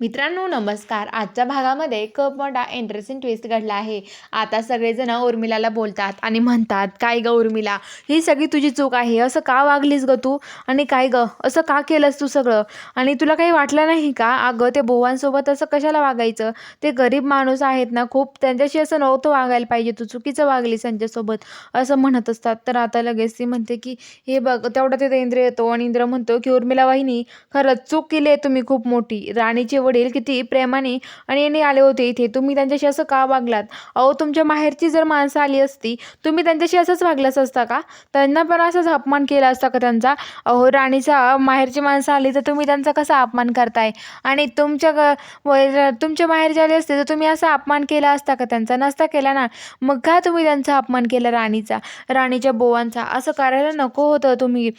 मित्रांनो नमस्कार. आजच्या भागामध्ये खूप मोठा इंटरेस्टिंग ट्विस्ट घडला आहे. आता सगळेजण उर्मिलाला बोलतात आणि म्हणतात काय ग उर्मिला? ही सगळी तुझी चूक आहे. असं का वागलीस ग तू? आणि काय ग? असं का केलंस तू सगळं? आणि तुला काही वाटलं नाही का? अगं ते बोवांसोबत असं कशाला वागायचं? ते गरीब माणूस आहेत ना खूप त्यांच्याशी असं नव्हतं वागायला पाहिजे. तू चुकीचं वागलीस त्यांच्यासोबत असं म्हणत असतात. तर आता लगेच ती म्हणते की हे बघ तेवढा ते इंद्र येतो आणि इंद्र म्हणतो की उर्मिला वाहिनी खरंच चूक केली आहे तुम्ही खूप मोठी. राणीचे वडील किती प्रेमाने आणि याने आले होते इथे. तुम्ही त्यांच्याशी असं का वागलात? अहो तुमच्या माहेरची जर माणसं आली असती तुम्ही त्यांच्याशी असंच वागलाच असता का? त्यांना पण असाच अपमान केला असता का त्यांचा? अहो राणीचा माहेरची माणसं आली तर तुम्ही त्यांचा कसा अपमान करताय? आणि तुमच्या ग तुमच्या माहेरची आली असते तर तुम्ही असा अपमान केला असता का त्यांचा? नसता केला ना? मग का तुम्ही त्यांचा अपमान केला राणीचा? राणीच्या बोवांचा? असं करायला नको होतं तुम्ही.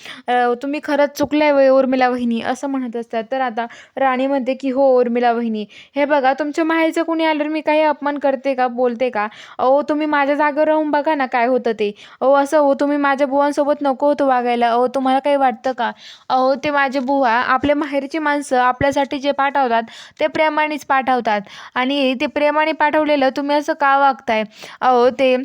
तुम्ही खरंच चुकल्या वे उर्मिला वहिनी असं म्हणत असतात. तर आता राणी म्हणते की हो उर्मिला वहिनी हे बघा तुमच्या माहेरचं कुणी आल्यावर मी काही अपमान करते का बोलते का? अहो तुम्ही माझ्या जागेवर राहून बघा ना काय होतं ते. अहो असं हो तुम्ही माझ्या बुवांसोबत नको होतं वागायला. अहो तुम्हाला काही वाटतं का? अहो ते माझे बुवा आपल्या माहेरची माणसं आपल्यासाठी जे पाठवतात ते प्रेमानेच पाठवतात. आणि ते प्रेमाने पाठवलेलं तुम्ही असं का वागताय? अहो ते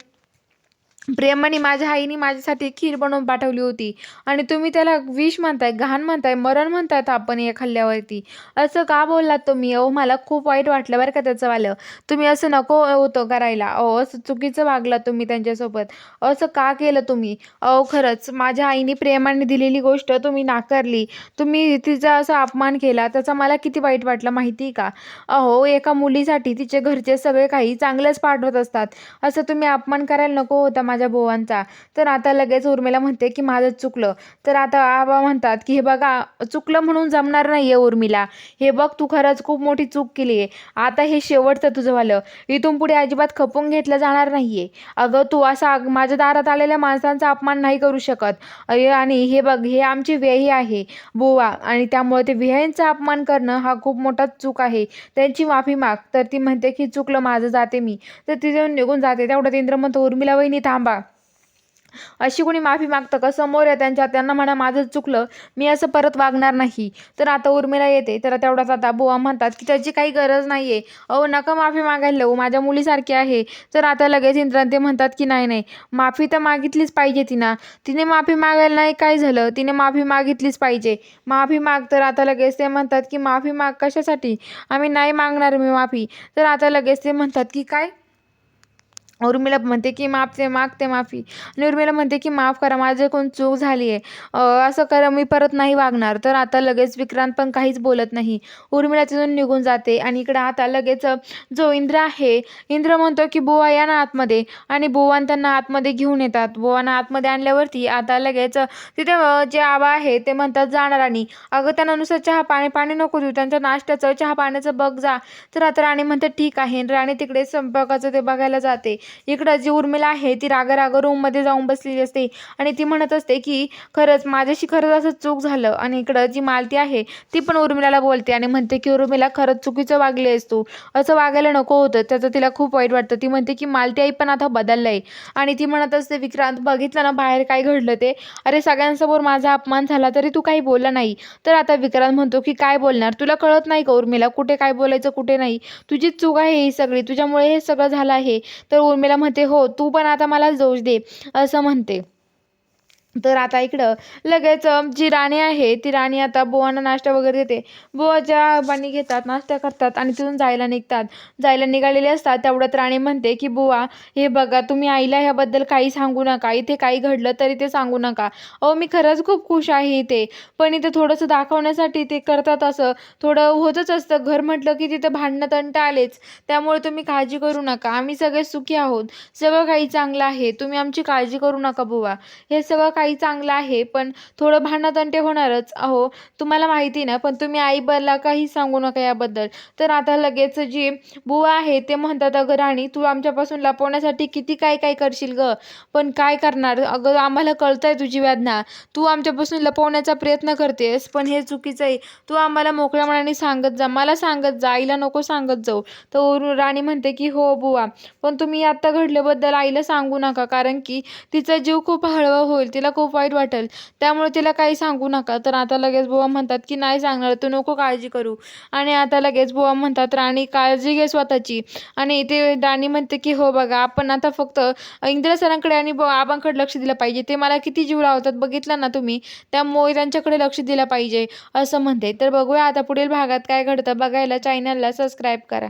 प्रेमाने माझ्या आईने माझ्यासाठी खीर बनवून पाठवली होती. आणि तुम्ही त्याला विष म्हणताय घाण म्हणताय मरण म्हणतायत आपण या खाल्ल्यावरती. असं का बोललात तुम्ही? अहो मला खूप वाईट वाटलं बरं का त्याचं वालं. तुम्ही असं नको होतं करायला. अहो असं चुकीचं वागलात तुम्ही त्यांच्यासोबत. असं का केलं तुम्ही? अहो खरंच माझ्या आईने प्रेमाने दिलेली गोष्ट तुम्ही नाकारली. तुम्ही तिचा असा अपमान केला. त्याचा मला किती वाईट वाटलं माहिती आहे का? अहो एका मुलीसाठी तिचे घरचे सगळे काही चांगलंच पाठवत असतात. असं तुम्ही अपमान करायला नको होता. माझ्या बोवांचा. तर आता लगेच उर्मिला म्हणते की माझं चुकलं. तर आता आबा म्हणतात की हे बघा चुकलं म्हणून जमणार नाही आहे उर्मिला. हे बघ तू खरंच खूप मोठी चूक केली आहे. आता हे शेवटचं तुझं झालं. इथून पुढे अजिबात खपून घेतलं जाणार नाही आहे अगं तू असा माझ्या दारात आलेल्या माणसांचा अपमान नाही करू शकत. अय, आणि हे बघ हे आमची व्ययी आहे बुवा. आणि त्यामुळे ते विहांचा अपमान करणं हा खूप मोठा चूक आहे. त्यांची माफी माग. तर ती म्हणते की चुकलं माझं जाते मी. तर तिथे निघून जाते तेवढं इंद्र म्हणतो उर्मिला वहिनी थांब. अशी कोणी माफी मागतं का? समोर आहे त्यांच्या त्यांना म्हणा माझं चुकलं. मी असं परत वागणार नाही. तर आता उर्मिला येते. तर तेवढाच आता बुवा म्हणतात की त्याची काही गरज नाही आहे अहो नका माफी मागायला हो माझ्या मुलीसारखी आहे. तर आता लगेच इंद्रांते म्हणतात की नाही नाही. माफी तर मागितलीच पाहिजे तिनं. तिने माफी मागायला नाही काय झालं? तिने माफी मागितलीच पाहिजे. माफी माग. तर आता लगेच ते म्हणतात की माफी माग कशासाठी? आम्ही नाही मागणार मी माफी. तर आता लगेच ते म्हणतात की काय? उर्मिला म्हणते की माफते मागते माफी आणि उर्मिला म्हणते की माफ करा माझे कोण चूक झाली आहे. असं करा मी परत नाही वागणार. तर आता लगेच विक्रांत पण काहीच बोलत नाही. उर्मिला तिथून निघून जाते आणि इकडं आता लगेच जो इंद्र आहे इंद्र म्हणतो की बुवा या ना आतमध्ये. आणि बुवान त्यांना आतमध्ये घेऊन येतात. बुवांना आतमध्ये आणल्यावरती आता लगेच तिथे जे आबा आहे ते म्हणतात जाणार आणि अगं त्यांना नुसतं चहा पाणी पाणी नको देऊ. त्यांच्या नाश्त्याचं चहा पाण्याचं बघ जा. तर आता राणी म्हणते ठीक आहे. राणी तिकडे स्वयंपाकाचं ते बघायला जाते. इकडं जी उर्मिला आहे ती रागा रागा रूममध्ये जाऊन बसलेली असते आणि ती म्हणत असते की खरंच माझ्याशी खरंच असं चूक झालं. आणि इकडं जी मालती आहे ती पण उर्मिलाला बोलते आणि म्हणते की उर्मिला खरंच चुकीचं वागली आहेस तू. असं वागायला नको होतं. त्याचं तिला खूप वाईट वाटतं. ती म्हणते की मालती आई पण आता बदललं आहे आणि ती म्हणत असते विक्रांत बघितलं ना बाहेर काय घडलं ते? अरे सगळ्यांसमोर माझा अपमान झाला तरी तू काही बोलला नाही. तर आता विक्रांत म्हणतो की काय बोलणार? तुला कळत नाही का उर्मिला? कुठे काय बोलायचं कुठे नाही? तुझी चूक आहे ही सगळी. तुझ्यामुळे हे सगळं झालं आहे. तर उर्मिला म्हणते हो तू पण आता मला दोष दे असं म्हणते. तर आता इकडं लगेच जी राणी आहे ती राणी आता बुवांना नाश्ता वगैरे देते. बुवा ज्या घेतात नाश्ता करतात आणि तिथून जायला निघतात. जायला निघालेले असतात तेवढ्यात राणी म्हणते की बुवा हे बघा तुम्ही आईला ह्याबद्दल काही सांगू नका. इथे काही घडलं तरी ते सांगू नका. अहो मी खरंच खूप खुश आहे इथे. पण इथे थोडंसं दाखवण्यासाठी ते करतात असं. थोडं होतच असतं. घर म्हटलं की तिथं भांडणं तंट आलेच. त्यामुळे तुम्ही काळजी करू नका. आम्ही सगळे सुखी आहोत. सगळं काही चांगलं आहे. तुम्ही आमची काळजी करू नका बुवा. हे सगळं काही काही चांगलं आहे पण थोडं भांडणतंटे होणारच. अहो तुम्हाला माहिती ना पण तुम्ही आईबाला काही सांगू नका याबद्दल. तर आता लगेच जी बुवा आहे ते म्हणतात अगं राणी तू आमच्यापासून लपवण्यासाठी किती काय काय करशील ग? पण काय करणार? अगं आम्हाला कळतंय तुझी वेदना. तू आमच्यापासून लपवण्याचा प्रयत्न करतेस पण हे चुकीचं आहे. तू आम्हाला मोकळ्या मनाने सांगत जा. मला सांगत जा. आईला नको सांगत जाऊ. तर राणी म्हणते की हो बुवा पण तुम्ही आत्ता घडल्याबद्दल आईला सांगू नका. कारण की तिचा जीव खूप हळवा होईल. तिला खूप वाईट वाटेल. त्यामुळे तिला काही सांगू नका. तर आता लगेच बुवा म्हणतात की नाही सांगणार तू नको काळजी करू. आणि आता लगेच बुवा म्हणतात राणी काळजी घे स्वतःची. आणि ते राणी म्हणते की हो बघा आपण आता फक्त इंदिरा सरांकडे आणि आबांकडे लक्ष दिलं पाहिजे. ते मला किती जीव लावतात बघितलं ना तुम्ही? त्यामुळे त्यांच्याकडे लक्ष दिलं पाहिजे. असं म्हणते. तर बघूया आता पुढील भागात काय घडतं. बघायला चॅनलला सबस्क्राईब करा.